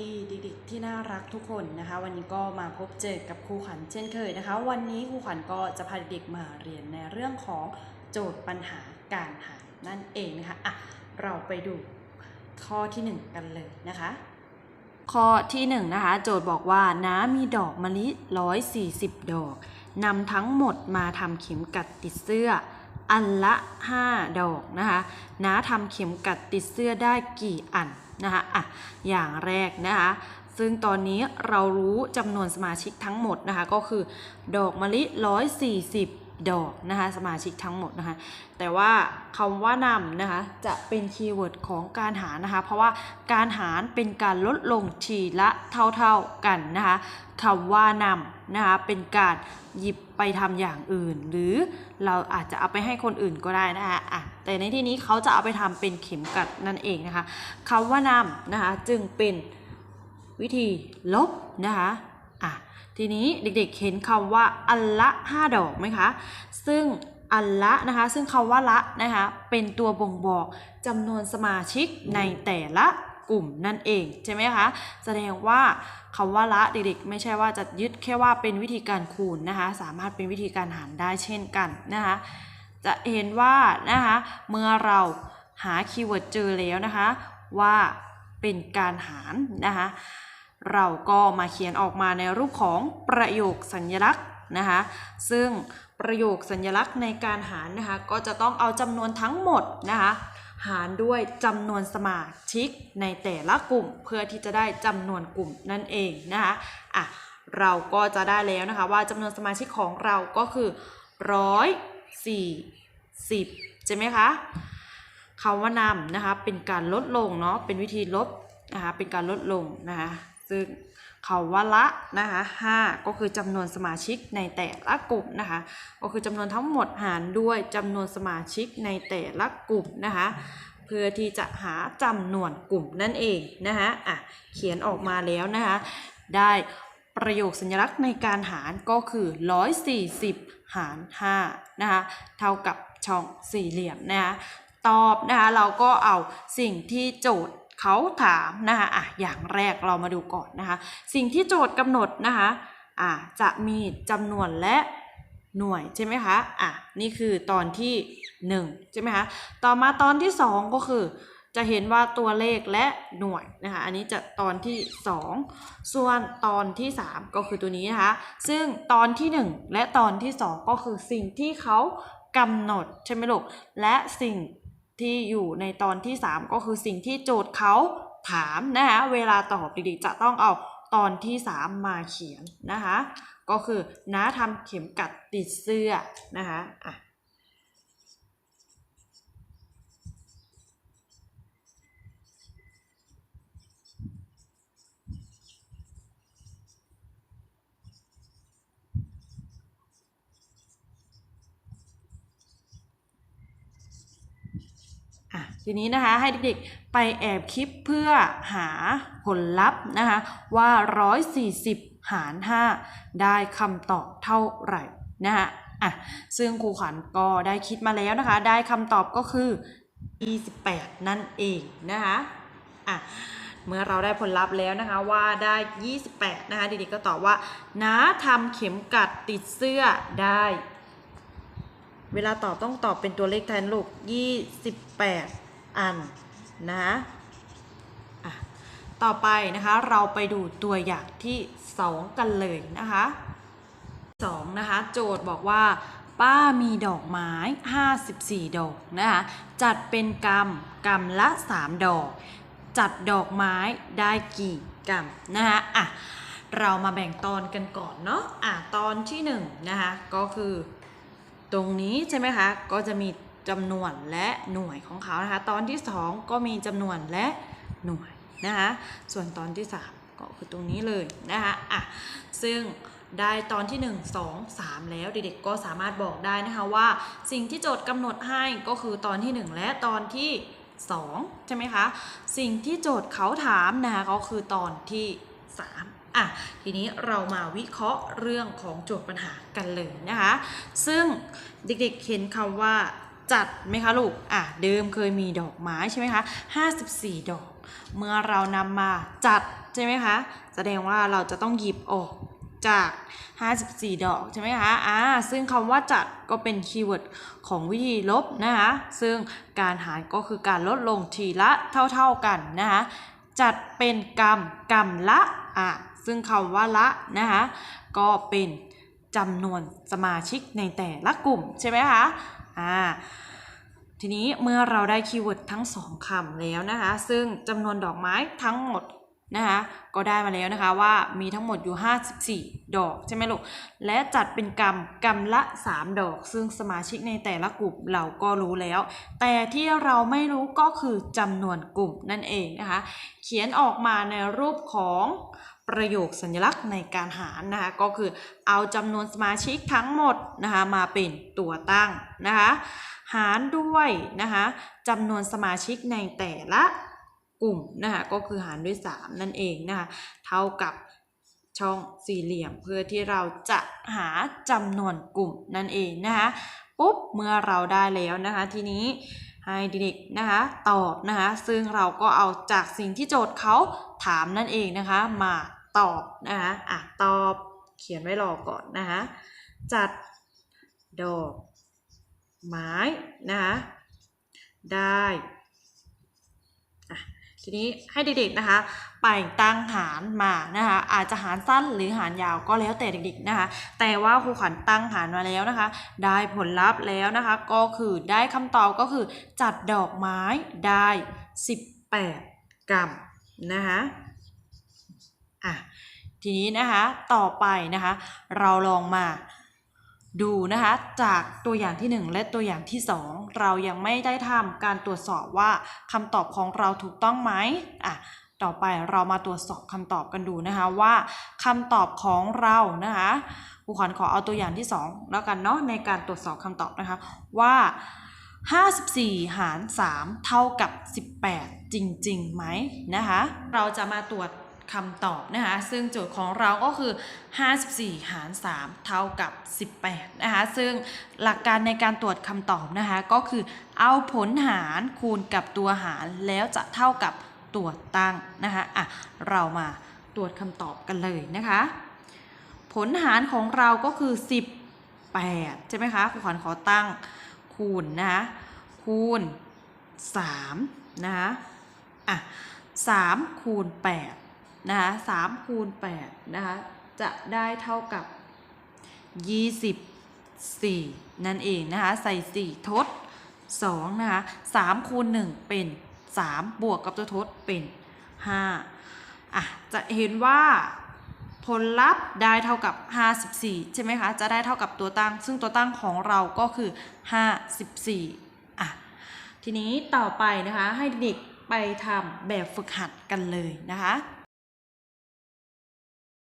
ดีเด็กๆที่น่ารักทุกคนนะคะ วันนี้ก็มาพบเจอกับครูขวัญเช่นเคยนะคะ วันนี้ครูขวัญก็จะพาเด็กมาเรียนในเรื่องของโจทย์ปัญหาการหารนั่นเองนะคะอะเราไปดูข้อที่หนึ่งกันเลยนะคะ ข้อที่1นงนะคะโจทย์บอกว่าน้ามีดอกมะลิ 140 ดอกนำทั้งหมดมาทำเข็มกัดติดเสื้ออันละ 5 ดอกนะคะน้าทำเข็มกัดติดเสื้อได้กี่อัน นะคะอะอย่างแรกนะคะซึ่งตอนนี้เรารู้จำนวนสมาชิกทั้งหมดนะคะก็คือดอกมะลิ 140 ดอกนะคะสมาชิกทั้งหมดนะคะแต่ว่าคำว่านำนะคะจะเป็นคีย์เวิร์ดของการหารนะคะเพราะว่าการหารเป็นการลดลงทีละเท่าๆกันนะคะคำว่านำนะคะเป็นการหยิบไปทำอย่างอื่น หรือเราอาจจะเอาไปให้คนอื่นก็ได้นะคะอะแต่ในที่นี้เขาจะเอาไปทำเป็นเข็มกัดนั่นเองนะคะคำว่านำนะคะจึงเป็นวิธีลบนะคะ อะทีนี้เด็กๆเห็นคำว่าอันละ5ดอกไหมคะ ซึ่งอันละนะคะ ซึ่งคำว่าละนะคะ เป็นตัวบ่งบอกจำนวนสมาชิกในแต่ละกลุ่มนั่นเองใช่ไหมคะ แสดงว่าคำว่าละเด็กๆ ไม่ใช่ว่าจะยึดแค่ว่าเป็นวิธีการคูณนะคะ สามารถเป็นวิธีการหารได้เช่นกันนะคะ จะเห็นว่านะคะเมื่อเราหาคีย์เวิร์ดเจอแล้วนะคะ ว่าเป็นการหารนะคะ เราก็มาเขียนออกมาในรูปของประโยคสัญลักษณ์นะคะ ซึ่งประโยคสัญลักษณ์ในการหารนะคะ ก็จะต้องเอาจำนวนทั้งหมดนะคะ หารด้วยจำนวนสมาชิกในแต่ละกลุ่ม เพื่อที่จะได้จำนวนกลุ่มนั่นเองนะคะอะเราก็จะได้แล้วนะคะว่าจำนวนสมาชิกของเราก็คือร้อยสี่สิบใช่ไหมคะคำว่านำนะคะเป็นการลดลงเนาะเป็นวิธีลดนะคะเป็นการลดลงนะคะ ซึ่งคำว่าละนะคะห้าก็คือจำนวนสมาชิกในแต่ละกลุ่มนะคะ ก็คือจำนวนทั้งหมดหารด้วยจำนวนสมาชิกในแต่ละกลุ่มนะคะ เพื่อที่จะหาจำนวนกลุ่มนั่นเองนะคะอะเขียนออกมาแล้วนะคะ ได้ประโยคสัญลักษณ์ในการหารก็คือ 140 หาร5นะคะ เท่ากับช่องสี่เหลี่ยมนะคะ ตอบนะคะเราก็เอาสิ่งที่โจทย์ เขาถามนะคะอะอย่างแรกเรามาดูก่อนนะคะ สิ่งที่โจทย์กำหนดนะคะอะจะมีจำนวนและหน่วยใช่ไหมคะอะนี่คือตอนที่ 1 ใช่ไหมคะ ต่อมาตอนที่ 2 ก็คือ จะเห็นว่าตัวเลขและหน่วยนะคะ อันนี้จะตอนที่ 2 ส่วนตอนที่ 3 ก็คือตัวนี้นะคะ ซึ่งตอนที่ 1 และตอนที่ 2 ก็คือสิ่งที่เขากำหนดใช่ไหมลูก และสิ่ง ที่อยู่ในตอนที่ 3 ก็คือสิ่งที่โจทย์เขาถามนะคะเวลาตอบดีๆจะต้องเอาตอนที่ 3 มาเขียนนะคะ ก็คือน้าทำเข็มกัดติดเสื้อนะคะอะ ทีนี้นะคะให้เด็กๆไปแอบคลิปเพื่อหาผลลัพธ์นะคะว่า 140 หาร 5 ได้คำตอบเท่าไหร่นะคะอะซึ่งครูขันก็ได้คิดมาแล้วนะคะ ได้คำตอบก็คือ 28 นั่นเองนะคะอะเมื่อเราได้ผลลัพธ์แล้วนะคะว่าได้ 28 นะคะเด็กๆก็ตอบว่าน้าทำเข็มกัดติดเสื้อได้เวลาตอบต้องตอบเป็นตัวเลขแทนลูก 28 อันนะอะต่อไปนะคะเราไปดูตัวอย่างที่ 2 กันเลยนะคะ2นะคะโจทย์บอกว่าป้ามีดอกไม้ 54 ดอกนะคะจัดเป็นกรรมกรรมละ 3 ดอก จัดดอกไม้ได้กี่กรรมนะคะอะเรามาแบ่งตอนกันก่อนเนาะอะตอนที่1นะคะก็คือตรงนี้ใช่ไหมคะก็จะมี จำนวนและหน่วยของเขานะคะ ตอนที่ 2 ก็มีจำนวนและหน่วยนะคะ ส่วนตอนที่ 3 ก็คือตรงนี้เลยนะคะอะซึ่งได้ตอนที่ 1 2 3 แล้วเด็กๆก็สามารถบอกได้นะคะว่า สิ่งที่โจทย์กำหนดให้ก็คือตอนที่ 1 และตอนที่ 2 ใช่ไหมคะ สิ่งที่โจทย์เขาถามนะคะก็คือตอนที่ 3อะทีนี้เรามาวิเคราะห์เรื่องของโจทย์ปัญหากันเลยนะคะ ซึ่งเด็กๆเห็นคำว่า จัดไหมคะลูก อะเดิมเคยมีดอกไม้ใช่ไหมคะ 54 ดอก เมื่อเรานำมาจัดใช่ไหมคะ แสดงว่าเราจะต้องหยิบออกจาก 54 ดอกใช่ไหมคะ อ่า ซึ่งคำว่าจัดก็เป็นคีย์เวิร์ดของวิธีลบนะคะ ซึ่งการหารก็คือการลดลงทีละเท่า ๆกันนะคะ จัดเป็นกรรมกรรมละ อะ ซึ่งคำว่าละนะคะ ก็เป็น จำนวนสมาชิกในแต่ละกลุ่มใช่ไหมคะอ่าทีนี้เมื่อเราได้คีย์เวิร์ดทั้งสองคำแล้วนะคะ ซึ่งจำนวนดอกไม้ทั้งหมดนะคะก็ได้มาแล้วนะคะว่ามีทั้งหมดอยู่ 54 ดอกใช่ไหมลูก และจัดเป็นกรรมกรรมละ 3 ดอก ซึ่งสมาชิกในแต่ละกลุ่มเราก็รู้แล้ว แต่ที่เราไม่รู้ก็คือจำนวนกลุ่มนั่นเองนะคะ เขียนออกมาในรูปของ ประโยคสัญลักษณ์ในการหารนะคะก็คือเอาจำนวนสมาชิกทั้งหมดนะคะมาเป็นตัวตั้งนะคะหารด้วยนะคะจำนวนสมาชิกในแต่ละกลุ่มนะคะก็คือหารด้วย 3 นั่นเองนะคะเท่ากับช่องสี่เหลี่ยมเพื่อที่เราจะหาจำนวนกลุ่มนั่นเองนะคะปุ๊บเมื่อเราได้แล้วนะคะทีนี้ ให้เด็กๆนะคะตอบนะคะซึ่งเราก็เอาจากสิ่งที่โจทย์เขาถามนั่นเองนะคะมาตอบนะคะอะตอบเขียนไว้รอก่อนนะคะจัดดอกไม้นะคะได้ ทีนี้ให้เด็กๆนะคะไปตั้งหารมานะคะอาจจะหารสั้นหรือหารยาวก็แล้วแต่เด็กๆนะคะ แต่ว่าครูขันตั้งหารมาแล้วนะคะ ได้ผลลัพธ์แล้วนะคะ ก็คือได้คำตอบก็คือจัดดอกไม้ได้ 18 กรัมนะคะอะทีนี้นะคะต่อไปนะคะ เราลองมา ดูนะคะจากตัวอย่างที่ 1 และตัวอย่างที่ 2 เรายังไม่ได้ทำการตรวจสอบว่าคำตอบของเราถูกต้องไหมอะต่อไปเรามาตรวจสอบคำตอบกันดูนะคะว่าคำตอบของเรานะคะครูขวัญขอเอาตัวอย่างที่ 2 แล้วกันเนาะในการตรวจสอบคำตอบนะคะว่า 54 หาร 3 เท่ากับ 18 จริงๆไหมนะคะเราจะมาตรวจ คำตอบนะคะซึ่งโจทย์ของเราก็คือ 54 หาร 3 เท่ากับ 18 นะคะซึ่งหลักการในการตรวจคำตอบนะคะก็คือเอาผลหารคูณกับตัวหารแล้วจะเท่ากับตัวตั้งนะคะอะเรามาตรวจคำตอบกันเลยนะคะ ผลหารของเราก็คือ 18 ใช่ไหมคะครูขวัญขอตั้งคูณนะคะคูณ3นะคะอะ3คูณ8 นะคะ3คูณ8นะคะจะได้เท่ากับ24นั่นเองนะคะใส่4ทด2นะคะ3คูณ1เป็น3บวกกับตัวทดเป็น5อะจะเห็นว่าผลลัพธ์ได้เท่ากับ 54 ใช่ไหมคะ จะได้เท่ากับตัวตั้ง ซึ่งตัวตั้งของเราก็คือ 54 อะ ทีนี้ต่อไปนะคะ ให้เด็กไปทำแบบฝึกหัดกันเลยนะคะ